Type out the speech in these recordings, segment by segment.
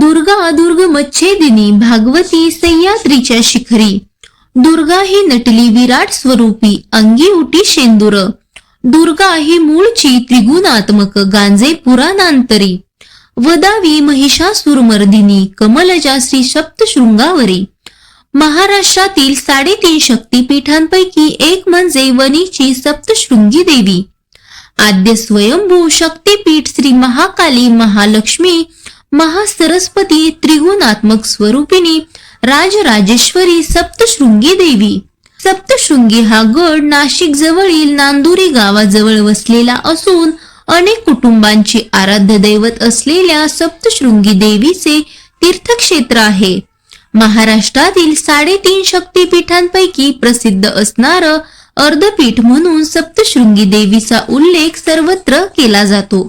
दुर्गा दुर्ग मच्छेदिनी भागवती सह्याद्रीच्या शिखरी. दुर्गा ही नटली विराट स्वरूपी अंगी उटी शेंदुर. दुर्गा ही मूळची त्रिगुणात्मक गांजे पुराणांतरी. वदावी महिषासुरमर्दिनी कमलजा श्री सप्तशृंगावरी. महाराष्ट्रातील साडेतीन शक्तीपीठांपैकी एक म्हणजे वनीची सप्तशृंगी देवी. आद्य स्वयंभू शक्तीपीठ श्री महाकाली महालक्ष्मी महासरस्वती त्रिगुणात्मक स्वरूपिणी राजराजेश्वरी सप्तशृंगी देवी. सप्तशृंगी हा गड नाशिक जवळील नांदुरी गावाजवळ वसलेला असून अनेक कुटुंबांची आराध्य दैवत असलेल्या सप्तशृंगी देवीचे तीर्थक्षेत्र आहे. महाराष्ट्रातील साडेतीन शक्तीपीठांपैकी प्रसिद्ध असणार अर्धपीठ म्हणून सप्तशृंगी देवीचा उल्लेख सर्वत्र केला जातो.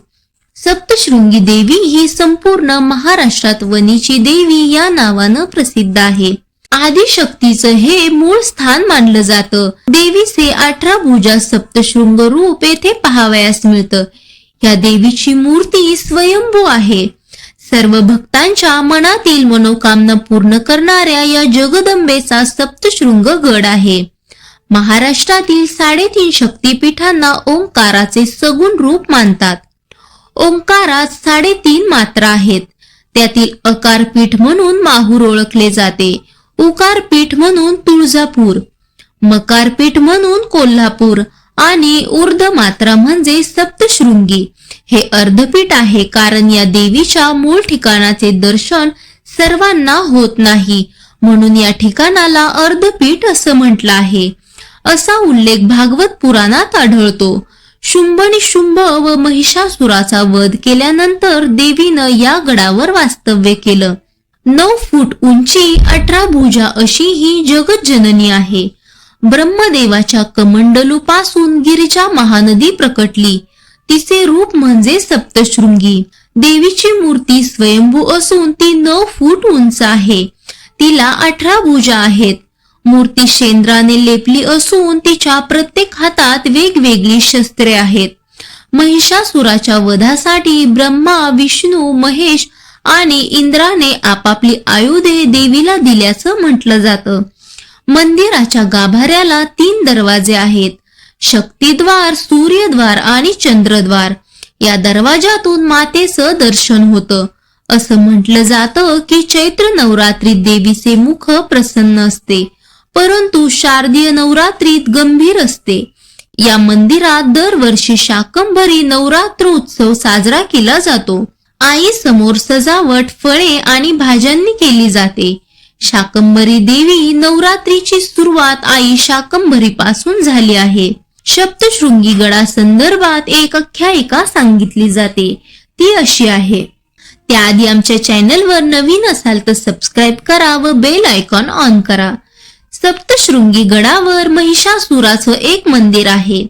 सप्तशृंगी देवी ही संपूर्ण महाराष्ट्रात वनीची देवी या नावानं प्रसिद्ध आहे. आदिशक्तीचं हे मूळ स्थान मानलं जातं. देवीचे अठरा भुजा सप्तशृंग रूप येथे पाहावयास मिळतं. या देवीची मूर्ती स्वयंभू आहे. सर्व भक्तांच्या मनातील मनोकामना पूर्ण करणाऱ्या या जगदंबेचा सप्तशृंग गड आहे. महाराष्ट्रातील साडेतीन शक्तीपीठांना ओंकाराचे सगुण रूप मानतात. ओंकारात साडेतीन मात्रा आहेत. त्यातील अकार पीठ म्हणून माहूर ओळखले जाते. उकार पीठ म्हणून तुळजापूर. मकार पीठ म्हणून कोल्हापूर आणि ऊर्ध मात्रा म्हणजे सप्तशृंगी. हे अर्धपीठ आहे कारण या देवीच्या मूळ ठिकाणाचे दर्शन सर्वांना होत नाही. म्हणून या ठिकाणाला अर्धपीठ असं म्हटलं आहे. असा उल्लेख भागवत पुराणात आढळतो. शुंभ शुंभ व महिषासुराचा वध केल्यानंतर देवीनं या गडावर वास्तव्य केलं. नऊ फूट उंची अठरा भुजा अशी ही जगत जननी आहे. ब्रह्मदेवाच्या कमंडलू पासून गिरिजा महानदी प्रकटली. तिचे रूप म्हणजे सप्तशृंगी. देवीची मूर्ती स्वयंभू असून ती नऊ फूट उंच आहे. तिला अठरा भुजा आहेत. मूर्ती शेंद्राने लेपली असून तिच्या प्रत्येक हातात वेगवेगळी शस्त्रे आहेत. महिषासुराच्या वधासाठी ब्रह्मा विष्णू महेश आणि इंद्राने आपापली आयुधे देवीला दिल्याचं म्हटलं जातं. मंदिराच्या गाभाऱ्याला तीन दरवाजे आहेत. शक्तिद्वार सूर्यद्वार आणि चंद्रद्वार. या दरवाजातून मातेचं दर्शन होतं. असं म्हटलं जातं की चैत्र नवरात्रीत देवीचे मुख प्रसन्न असते. परंतु शारदीय नवरात्रीत गंभीर असते. या मंदिरात दरवर्षी शाकंभरी नवरात्र उत्सव साजरा केला जातो. आई समोर सजावट फळे आणि भाज्यांनी केली जाते. शाकंभरी देवी नवरात्रीची सुरुवात आई शाकंभरी पासून झाली आहे. सप्तशृंगी गडा संदर्भात एक आख्यायिका सांगितली जाते. ती अशी आहे. त्याआधी आमच्या चॅनलवर नवीन असाल तर सबस्क्राईब करा व बेल आयकॉन ऑन करा. सप्तशृंगी गडावर महिषासुराचं एक मंदिर आहे.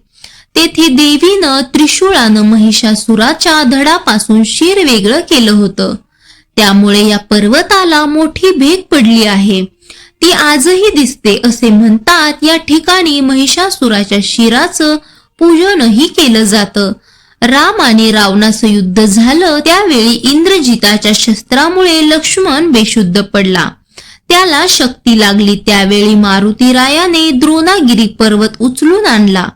तेथे देवीनं त्रिशूळानं महिषासुराच्या धडापासून शिर वेगळं केलं होतं. त्यामुळे या पर्वताला मोठी भेग पडली आहे. ती आजही दिसते असे म्हणतात या ठिकाणी महिषासुराच्या शिराचं पूजनही केलं जातं. राम आणि रावणाचं युद्ध झालं त्यावेळी इंद्रजिताच्या शस्त्रामुळे लक्ष्मण बेशुद्ध पडला. त्याला शक्ती लागली. त्यावेळी मारुती रायाने द्रोणागिरी पर्वत उचलून आणला.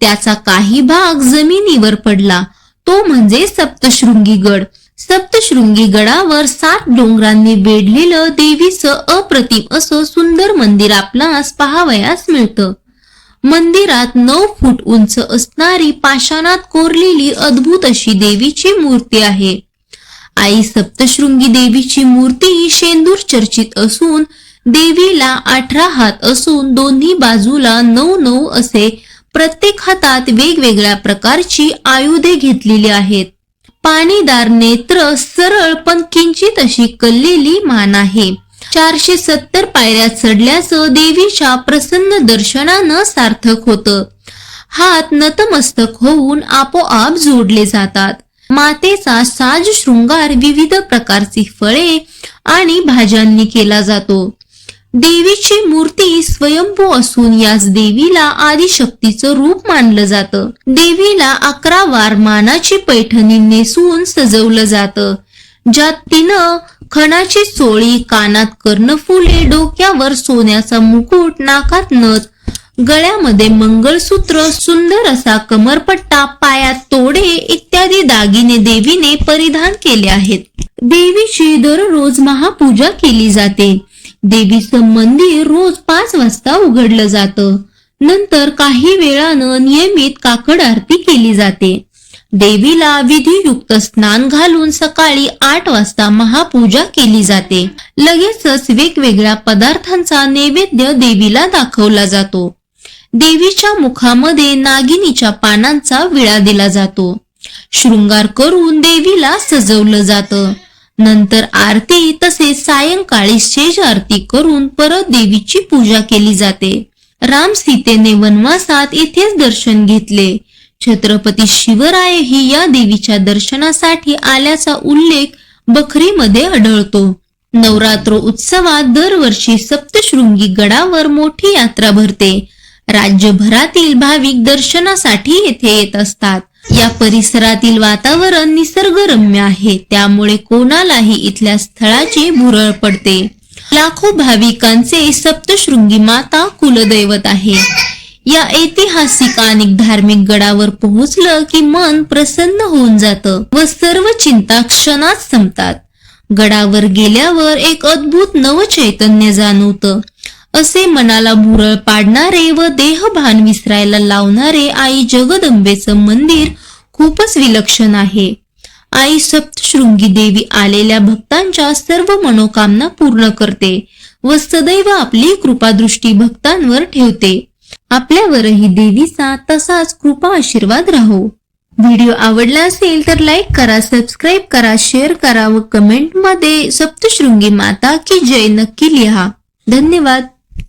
त्याचा काही भाग जमिनीवर पडला. तो म्हणजे सप्तशृंगी गड सप्तशृंगी गडावर सात डोंगरांनी वेढलेलं देवीचं अप्रतिम असं सुंदर मंदिर आपणास पाहावयास मिळतं. मंदिरात नऊ फूट उंच असणारी पाषाणात कोरलेली अद्भुत अशी देवीची मूर्ती आहे. आई सप्तशृंगी देवीची मूर्ती शेंदूर चर्चित असून देवीला अठरा हात असून दोन्ही बाजूला नऊ नऊ असे प्रत्येक हातात वेगवेगळ्या प्रकारची आयुधे घेतलेली आहेत. पाणीदार नेत्र सरळ पण किंचित अशी कललेली मान आहे. चारशे सत्तर पायऱ्या चढल्याचं देवीच्या प्रसन्न दर्शनानं सार्थक होतं. हात नतमस्तक होऊन आपोआप जोडले जातात. मातेचा साज शृंगार विविध प्रकारची फळे आणि भाज्यांनी केला जातो. देवीची मूर्ती स्वयंभू असून याच देवीला आदिशक्तीचं रूप मानलं जातं. देवीला अकरा वार मानाची पैठणी नेसून सजवलं जातं. ज्यात तिनं खणाची चोळी कानात कर्णफुले डोक्यावर सोन्याचा मुकुट नाकात नथ गळ्यामध्ये मंगळसूत्र सुंदर असा कमरपट्टा पायात तोडे इत्यादी दागिने देवीने परिधान केले आहेत. देवीची दररोज महापूजा केली जाते. देवीचं मंदिर रोज पाच वाजता उघडलं जातं. नंतर काही वेळानं नियमित काकड आरती केली जाते. देवीला विधियुक्त स्नान घालून सकाळी आठ वाजता महापूजा केली जाते. लगेचच वेगवेगळ्या पदार्थांचा नैवेद्य देवीला दाखवला जातो. देवीच्या मुखामध्ये नागिनीच्या पानांचा विळा दिला जातो. शृंगार करून देवीला सजवलं जातं. नंतर आरती तसेच सायंकाळी शेज आरती करून परत देवीची पूजा केली जाते. राम सीतेने वनवासात येथेच दर्शन घेतले. छत्रपती शिवरायही या देवीच्या दर्शनासाठी आल्याचा उल्लेख बखरीमध्ये आढळतो. नवरात्र उत्सवात दरवर्षी सप्तशृंगी गडावर मोठी यात्रा भरते. राज्यभरातील भाविक दर्शनासाठी येथे येत असतात. या परिसरातील वातावरण निसर्गरम्य आहे. त्यामुळे कोणालाही इथल्या स्थळाची भुरळ पडते. लाखो भाविकांचे सप्तशृंगी माता कुलदैवत आहे. या ऐतिहासिक आणि धार्मिक गडावर पोहोचलं की मन प्रसन्न होऊन जातं व सर्व चिंता क्षणात संपतात. गडावर गेल्यावर एक अद्भुत नवचैतन्य जाणवतं. असे मनाला भुरळ पाडणारे व देहभान विसरायला लावणारे आई जगदंबेचं मंदिर खूपच विलक्षण आहे. आई सप्तशृंगी देवी आलेल्या भक्तांच्या सर्व मनोकामना पूर्ण करते व सदैव आपली कृपादृष्टी भक्तांवर ठेवते. आपल्यावरही देवीचा तसाच कृपा आशीर्वाद राहो. व्हिडिओ आवडला असेल तर लाईक करा सबस्क्राईब करा शेअर करा व कमेंटमध्ये सप्तशृंगी माता की जय नक्की लिहा. धन्यवाद.